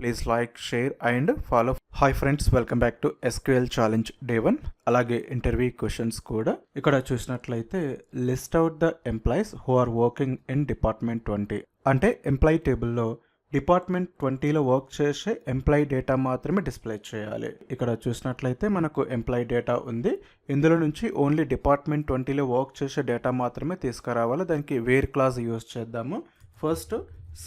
Please like share and follow. Hi friends welcome back to SQL challenge day one. అలాగే interview questions కూడా. ఇక్కడ చూసినట్లయితే list out the employees who are working in department twenty. అంటే employee టేబుల్లో department ట్వంటీలో work చేసే employee data మాత్రమే display చేయాలి. ఇక్కడ చూసినట్లయితే మనకు ఎంప్లాయీ డేటా ఉంది. ఇందులో నుంచి ఓన్లీ డిపార్ట్మెంట్ ట్వంటీలో వర్క్ చేసే డేటా మాత్రమే తీసుకురావాలి. దానికి వేర్ క్లాజ్ యూస్ చేద్దాము. First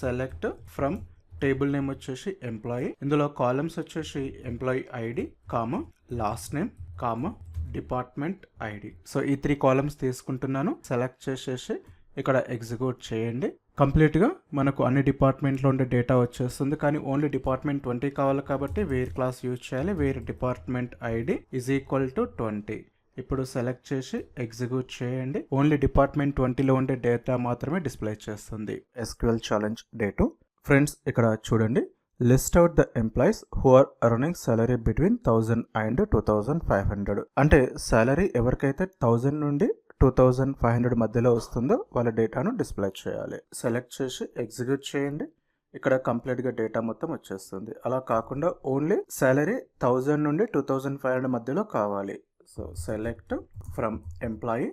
select from table name వచ్చేసి ఎంప్లాయీ. ఇందులో కాలమ్స్ వచ్చేసి employee ID comma last name comma department ID. So ఈ త్రీ కాలమ్స్ తీసుకుంటున్నాను. సెలెక్ట్ చేసేసి ఇక్కడ ఎగ్జిక్యూట్ చేయండి. కంప్లీట్గా మనకు అన్ని డిపార్ట్మెంట్లో ఉండే డేటా వచ్చేస్తుంది. కానీ ఓన్లీ డిపార్ట్మెంట్ ట్వంటీ కావాలి కాబట్టి వేర్ క్లాస్ యూజ్ చేయాలి. Where department ID is equal to twenty ఇప్పుడు సెలెక్ట్ చేసి ఎగ్జిక్యూట్ చేయండి. ఓన్లీ డిపార్ట్మెంట్ ట్వంటీలో ఉండే డేటా మాత్రమే డిస్ప్లే చేస్తుంది. SQL challenge day two friends ఇక్కడ చూడండి. List out the employees who are earning salary between thousand and two thousand five hundred అంటే సాలరీ ఎవరికైతే థౌజండ్ నుండి టూ థౌజండ్ ఫైవ్ హండ్రెడ్ మధ్యలో వస్తుందో వాళ్ళ డేటాను డిస్ప్లే చేయాలి. సెలెక్ట్ చేసి ఎగ్జిక్యూట్ చేయండి. ఇక్కడ కంప్లీట్గా డేటా మొత్తం వచ్చేస్తుంది. అలా కాకుండా ఓన్లీ సాలరీ థౌజండ్ నుండి టూ థౌజండ్ ఫైవ్ హండ్రెడ్ మధ్యలో కావాలి. సో సెలెక్ట్ ఫ్రమ్ ఎంప్లాయీ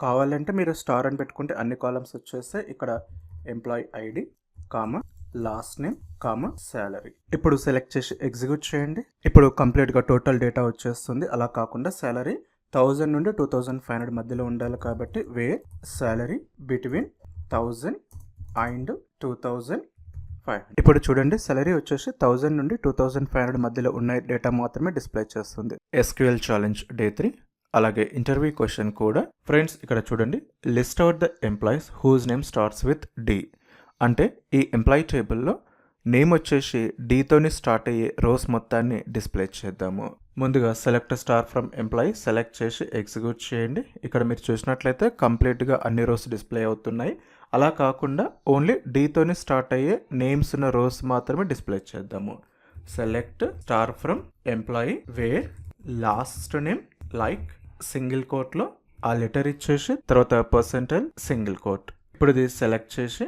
కావాలంటే మీరు స్టార్ అని పెట్టుకుంటే అన్ని కాలమ్స్ వచ్చేస్తే ఇక్కడ employee ID comma last name comma salary ఇప్పుడు సెలెక్ట్ చేసి ఎగ్జిక్యూట్ చేయండి. ఇప్పుడు కంప్లీట్గా టోటల్ డేటా వచ్చేస్తుంది. అలా కాకుండా శాలరీ థౌజండ్ నుండి టూ థౌజండ్ ఫైవ్ హండ్రెడ్ మధ్యలో ఉండాలి కాబట్టి where salary between thousand and two thousand five ఇప్పుడు చూడండి సాలరీ వచ్చేసి థౌజండ్ నుండి టూ థౌజండ్ ఫైవ్ హండ్రెడ్ మధ్యలో ఉన్న డేటా మాత్రమే డిస్ప్లే చేస్తుంది. ఎస్క్యూఎల్ ఛాలెంజ్ డే త్రీ అలాగే ఇంటర్వ్యూ క్వశ్చన్ కూడా. ఫ్రెండ్స్ ఇక్కడ చూడండి. List out the employees whose name starts with D అంటే ఈ ఎంప్లాయీ టేబుల్లో నేమ్ వచ్చేసి డీతోని స్టార్ట్ అయ్యే రోస్ మొత్తాన్ని డిస్ప్లే చేద్దాము. ముందుగా select star from employee select చేసి ఎగ్జిక్యూట్ చేయండి. ఇక్కడ మీరు చూసినట్లయితే కంప్లీట్గా అన్ని రోస్ డిస్ప్లే అవుతున్నాయి. అలా కాకుండా ఓన్లీ డీతోని స్టార్ట్ అయ్యే నేమ్స్ ఉన్న రోస్ మాత్రమే డిస్ప్లే చేద్దాము. Select star from employee where last name like single కోట్లో ఆ లెటర్ ఇచ్చేసి తర్వాత పర్సెంటైల్ సింగిల్ కోట్ ఇప్పుడు ఇది సెలెక్ట్ చేసి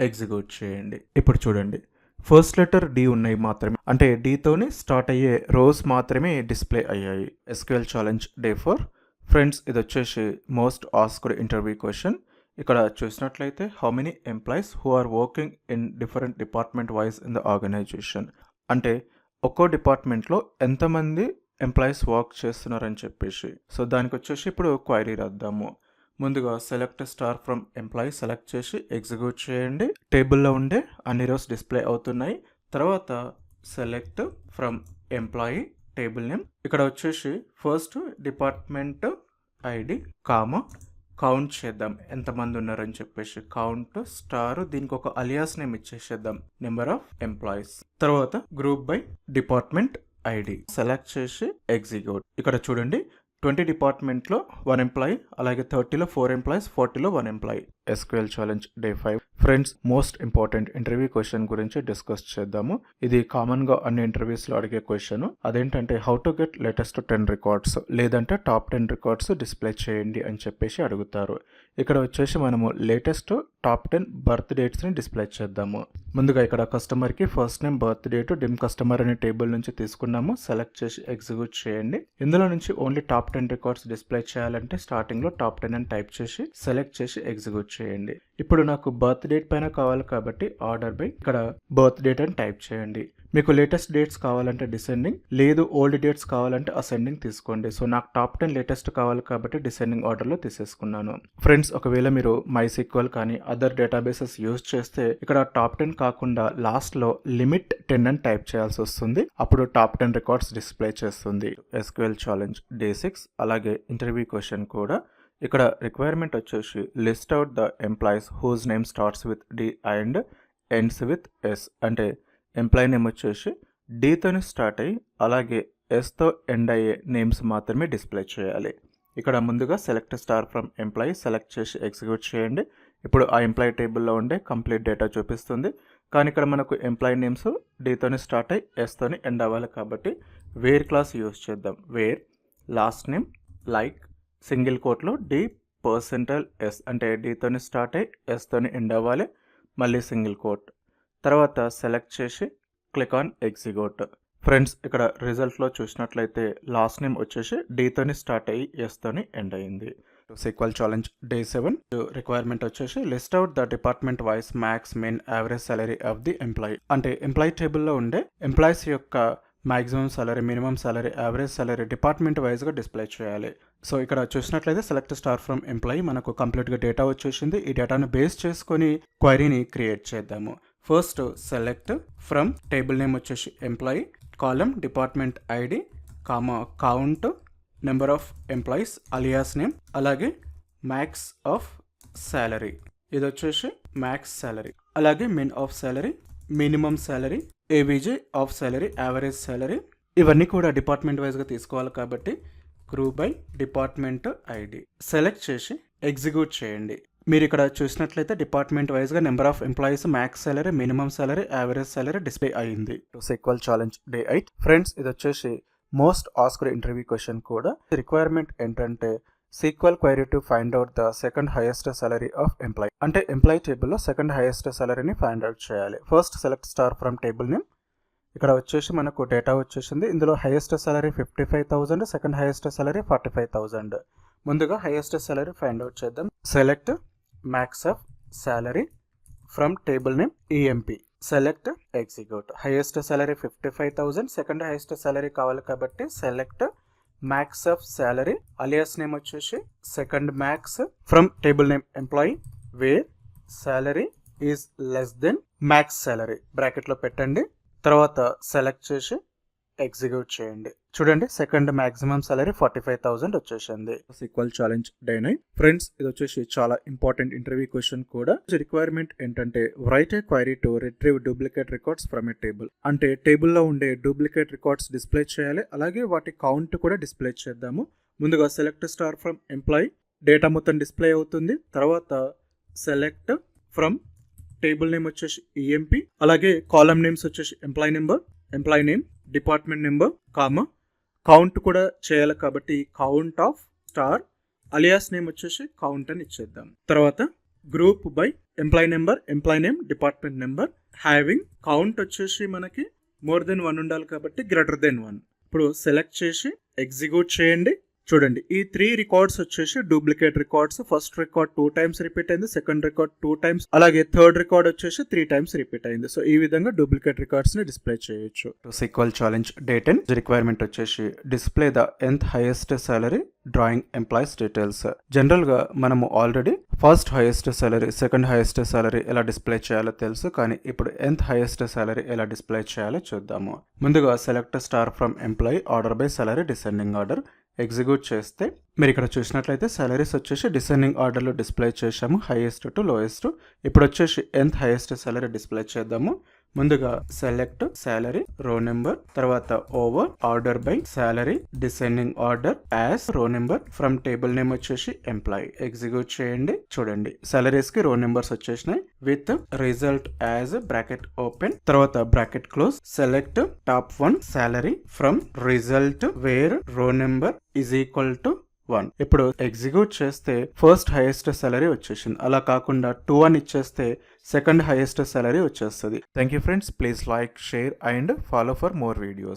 ఎగ్జిక్యూట్ చేయండి. ఇప్పుడు చూడండి. ఫస్ట్ లెటర్ డి ఉన్నాయి మాత్రమే. అంటే డితోనే స్టార్ట్ అయ్యే రోస్ మాత్రమే డిస్ప్లే అయ్యాయి. SQL challenge day four. Friends ఇది వచ్చేసి మోస్ట్ ఆస్క్డ్ ఇంటర్వ్యూ క్వశ్చన్. ఇక్కడ చూసినట్లయితే how many employees who are working in different department wise in the organization. అంటే ఒక్కో డిపార్ట్మెంట్లో ఎంతమంది ఎంప్లాయీస్ వర్క్ చేస్తున్నారని చెప్పేసి. సో దానికి వచ్చేసి ఇప్పుడు క్వైరీ రాద్దాము. ముందుగా select star from employee select చేసి ఎగ్జిక్యూట్ చేయండి. టేబుల్లో ఉండే అన్ని రోస్ డిస్ప్లే అవుతున్నాయి. తర్వాత select from employee table name ఇక్కడ వచ్చేసి first department ID comma count చేద్దాం. ఎంతమంది ఉన్నారని చెప్పేసి కౌంట్ స్టార్ దీనికి ఒక అలియాస్ నేమ్ ఇచ్చేసేద్దాం. నెంబర్ ఆఫ్ ఎంప్లాయీస్ తర్వాత group by department ID select చేసి ఎగ్జిక్యూట్ ఇక్కడ చూడండి ట్వంటీ డిపార్ట్మెంట్లో వన్ ఎంప్లాయీ అలాగే థర్టీలో four employees ఫార్టీలో one employee. SQL challenge day five friends most important interview question గురించి డిస్కస్ చేద్దాము. ఇది కామన్గా అన్ని ఇంటర్వ్యూస్లో అడిగే క్వశ్చన్ అదేంటంటే how to get latest ten records లేదంటే టాప్ టెన్ రికార్డ్స్ డిస్ప్లే చేయండి అని చెప్పేసి అడుగుతారు. ఇక్కడ వచ్చేసి మనము లేటెస్ట్ టాప్ టెన్ బర్త్ డేట్స్ని డిస్ప్లే చేద్దాము. ముందుగా ఇక్కడ కస్టమర్కి first name birth date dim customer అనే టేబుల్ నుంచి తీసుకున్నాము. సెలెక్ట్ చేసి ఎగ్జిక్యూట్ చేయండి. ఇందులో నుంచి only top ten records display చేయాలంటే స్టార్టింగ్లో టాప్ టెన్ అని టైప్ చేసి సెలెక్ట్ చేసి ఎగ్జిక్యూట్ చేయండి. ఇప్పుడు నాకు బర్త్ డేట్ పైన కావాలి కాబట్టి ఆర్డర్ బై ఇక్కడ బర్త్ డేట్ అని టైప్ చేయండి. మీకు లేటెస్ట్ డేట్స్ కావాలంటే డిసెండింగ్ లేదు ఓల్డ్ డేట్స్ కావాలంటే అసెండింగ్ తీసుకోండి. సో నాకు టాప్ టెన్ లేటెస్ట్ కావాలి కాబట్టి డిసెండింగ్ ఆర్డర్లో తీసేసుకున్నాను. ఫ్రెండ్స్ ఒకవేళ మీరు మై సీక్వల్ కానీ అదర్ డేటాబేసెస్ యూజ్ చేస్తే ఇక్కడ టాప్ టెన్ కాకుండా లాస్ట్లో లిమిట్ టెన్ అని టైప్ చేయాల్సి వస్తుంది. అప్పుడు టాప్ టెన్ రికార్డ్స్ డిస్ప్లే చేస్తుంది. ఎస్క్యూఎల్ ఛాలెంజ్ డే సిక్స్ అలాగే ఇంటర్వ్యూ క్వశ్చన్ కూడా. ఇక్కడ రిక్వైర్మెంట్ వచ్చేసి list out the employees whose name starts with D and ends with S అంటే ఎంప్లాయీ నేమ్ వచ్చేసి డీతోని స్టార్ట్ అయ్యి అలాగే ఎస్తో ఎండ్ అయ్యే నేమ్స్ మాత్రమే డిస్ప్లే చేయాలి. ఇక్కడ ముందుగా select star from employee select చేసి ఎగ్జిక్యూట్ చేయండి. ఇప్పుడు ఆ ఎంప్లాయీ టేబుల్లో ఉండే కంప్లీట్ డేటా చూపిస్తుంది. కానీ ఇక్కడ మనకు ఎంప్లాయీ నేమ్స్ డీతోని స్టార్ట్ అయ్యి ఎస్తోని ఎండ్ అవ్వాలి కాబట్టి వేర్ క్లాస్ యూస్ చేద్దాం. Where last name like single కోట్లో డి పర్సెంటల్ ఎస్ అంటే డీతోని స్టార్ట్ అయ్యి ఎస్తోని ఎండ్ అవ్వాలి. మళ్ళీ సింగిల్ కోట్ తర్వాత సెలెక్ట్ చేసి క్లిక్ ఆన్ ఎగ్జిక్యూట్ ఫ్రెండ్స్ ఇక్కడ రిజల్ట్లో చూసినట్లయితే లాస్ట్ నేమ్ వచ్చేసి డీతోని స్టార్ట్ అయ్యి ఎస్తోని ఎండ్ అయింది. SQL challenge day seven requirement వచ్చేసి list out the department wise max main average salary of the employee అంటే ఎంప్లాయీ టేబుల్లో ఉండే ఎంప్లాయీస్ యొక్క maximum salary minimum salary average salary department వైజ్గా డిస్ప్లే చేయాలి. సో ఇక్కడ చూసినట్లయితే సెలెక్ట్ స్టార్ ఫ్రమ్ ఎంప్లాయీ మనకు కంప్లీట్గా డేటా వచ్చేసింది. ఈ డేటాను బేస్ చేసుకొని క్వైరీని క్రియేట్ చేద్దాము. First select from table name వచ్చేసి employee column department ID comma count number of employees alias name అలాగే మ్యాక్స్ ఆఫ్ శాలరీ ఇది వచ్చేసి మ్యాక్స్ శాలరీ అలాగే min of salary minimum salary AVG of salary average salary ఇవన్నీ కూడా department వైజ్గా తీసుకోవాలి కాబట్టి group by department ID select చేసి ఎగ్జిక్యూట్ చేయండి. మీరు ఇక్కడ చూసినట్లయితే డిపార్ట్మెంట్ వైజ్గా number of employees max salary minimum salary average salary display అయింది. SQL challenge day eight friends ఇది వచ్చేసి మోస్ట్ ఆస్కర్ ఇంటర్వ్యూ క్వశ్చన్ కూడా. రిక్వైర్మెంట్ ఏంటంటే SQL query to find out the second highest salary of employee అంటే employee టేబుల్లో second highest సాలరీని find out చేయాలి. First select star from table name ఇక్కడ వచ్చేసి మనకు డేటా వచ్చేసింది. ఇందులో highest salary fifty five thousand second highest salary forty five thousand ముందుగా హైయెస్ట్ సాలరీ ఫైండ్ అవుట్ చేద్దాం. Select max of salary from table name EMP select execute highest salary fifty five thousand second highest salary కావాలి కాబట్టి select max of salary alias name వచ్చేసి second max from table name employee where salary is less than max salary బ్రాకెట్లో పెట్టండి. తర్వాత select చేసి execute చేయండి. చూడండి second maximum salary forty five thousand వచ్చేసింది SQL challenge day nine friends ఇది వచ్చేసి చాలా ఇంపార్టెంట్ ఇంటర్వ్యూ క్వశ్చన్ కూడా. రిక్వైర్మెంట్ ఏంటంటే write a query to retrieve duplicate records from a table అంటే టేబుల్లో ఉండే డూప్లికేట్ రికార్డ్స్ డిస్ప్లే చేయాలి. అలాగే వాటి కౌంట్ కూడా డిస్ప్లే చేద్దాము. ముందుగా select star from employee data మొత్తం డిస్ప్లే అవుతుంది. తర్వాత సెలెక్ట్ ఫ్రమ్ టేబుల్ నేమ్ వచ్చేసి ఈఎంపీ అలాగే కాలమ్ నేమ్స్ వచ్చేసి employee number employee name department number comma. Count కూడా చేయాలి కాబట్టి count of star. Alias name వచ్చేసి కౌంట్ అని ఇచ్చేద్దాం. తర్వాత group by employee number employee name department number. Having count వచ్చేసి మనకి మోర్ దెన్ వన్ ఉండాలి కాబట్టి గ్రేటర్ దెన్ వన్. ఇప్పుడు సెలెక్ట్ చేసి ఎగ్జిక్యూట్ చేయండి. చూడండి ఈ త్రీ రికార్డ్స్ వచ్చేసి duplicate records first record two times repeat అయింది సెకండ్ రికార్డ్ టూ టైమ్స్ అలాగే థర్డ్ రికార్డ్ వచ్చేసి త్రీ టైమ్స్ రిపీట్ అయింది. సో ఈ విధంగా డూప్లికేట్ రికార్డ్స్ని డిస్ప్లే చేయొచ్చు. SQL challenge day eight requirement వచ్చేసి display the nth highest salary drawing employees details జనరల్గా మనము already first highest salary second highest salary ఎలా డిస్ప్లే చేయాలో తెలుసు కానీ ఇప్పుడు ఎంత్ హైయెస్ట్ సాలరీ ఎలా డిస్ప్లే చేయాలో చూద్దాము. ముందుగా select star from employee order by salary descending order execute చేస్తే మీరు ఇక్కడ చూసినట్లయితే సాలరీస్ వచ్చేసి డిసెండింగ్ ఆర్డర్లో డిస్ప్లే చేసాము హైయెస్ట్ టు లోయెస్ట్ ఇప్పుడు వచ్చేసి ఎంత హైయెస్ట్ సాలరీ డిస్ప్లే చేద్దాము. ముందుగా సెలెక్ట్ సాలరీ రో నెంబర్ తర్వాత over order by salary descending order as row number from table name వచ్చేసి ఎంప్లాయీ ఎగ్జిక్యూట్ చేయండి చూడండి. సాలరీస్కి రో నెంబర్స్ వచ్చేసినాయి. With result as bracket open తర్వాత bracket close select top one salary from result where row number is equal to one. ఇప్పుడు execute చేస్తే first highest salary వచ్చేసింది. అలా కాకుండా టూ అని ఇచ్చేస్తే సెకండ్ హైయెస్ట్ సాలరీ వచ్చేస్తుంది. Thank you friends please like share and follow for more videos